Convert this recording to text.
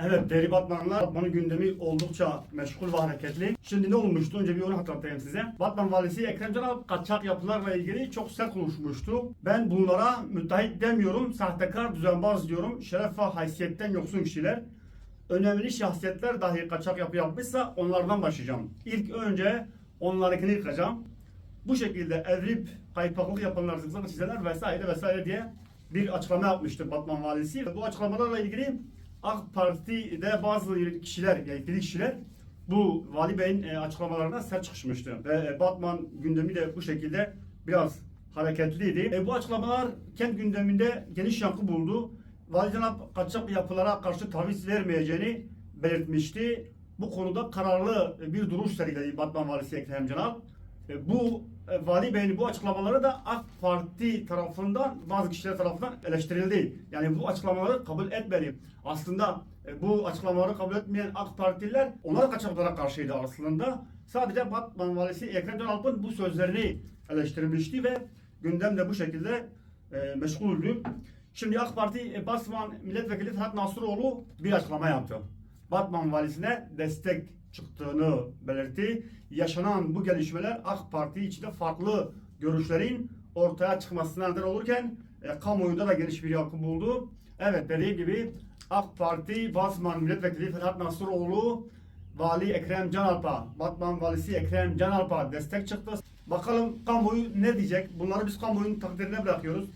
Evet değerli Batmanlılar, Batman'ın gündemi oldukça meşgul ve hareketli. Şimdi ne olmuştu? Önce bir onu hatırlatayım size. Batman valisi Ekrem Canal kaçak yapılarla ilgili çok sert konuşmuştu. Ben bunlara müteahhit demiyorum, sahtekar, düzenbaz diyorum. Şeref ve haysiyetten yoksun kişiler. Önemli şahsiyetler dahi kaçak yapı yapmışsa onlardan başlayacağım. İlk önce onlarınkini yıkacağım. Bu şekilde evrip kaypaklık yapanlar, zıkzak çizenler vesaire vesaire diye bir açıklama yapmıştı Batman valisi. Bu açıklamalarla ilgili AK Parti'de bazı kişiler, yetkili kişiler bu Vali Bey'in e, açıklamalarına sert çıkışmıştı. Ve e, Batman gündemi de bu şekilde biraz hareketliydi. E, bu açıklamalar kent gündeminde geniş yankı buldu. Vali Cenap kaçak yapılara karşı taviz vermeyeceğini belirtmişti. Bu konuda kararlı bir duruş sergiledi Batman Valisi Ekrem Canal. E, Bu e, Vali Bey'in bu açıklamaları da AK Parti tarafından bazı kişiler tarafından eleştirildi. Yani bu açıklamaları kabul etmedi. Aslında e, bu açıklamaları kabul etmeyen AK Partililer onlar kaçaklara karşıydı aslında. Sadece Batman Valisi Ekrem Canalp'ın bu sözlerini eleştirmişti ve gündem de bu şekilde e, meşguldü. Şimdi AK Parti e, Batman Milletvekili Ferhat Nasıroğlu bir açıklama yaptı. Batman valisine destek çıktığını belirtti. Yaşanan bu gelişmeler AK Parti içinde farklı görüşlerin ortaya çıkmasına neden olurken e, kamuoyunda da geniş bir yankı buldu. Evet dediğim gibi AK Parti Batman Milletvekili Ferhat Nasıroğlu Vali Ekrem Canalp'a, Batman Valisi Ekrem Canalp'a destek çıktı. Bakalım kamuoyu ne diyecek? Bunları biz kamuoyunun takdirine bırakıyoruz.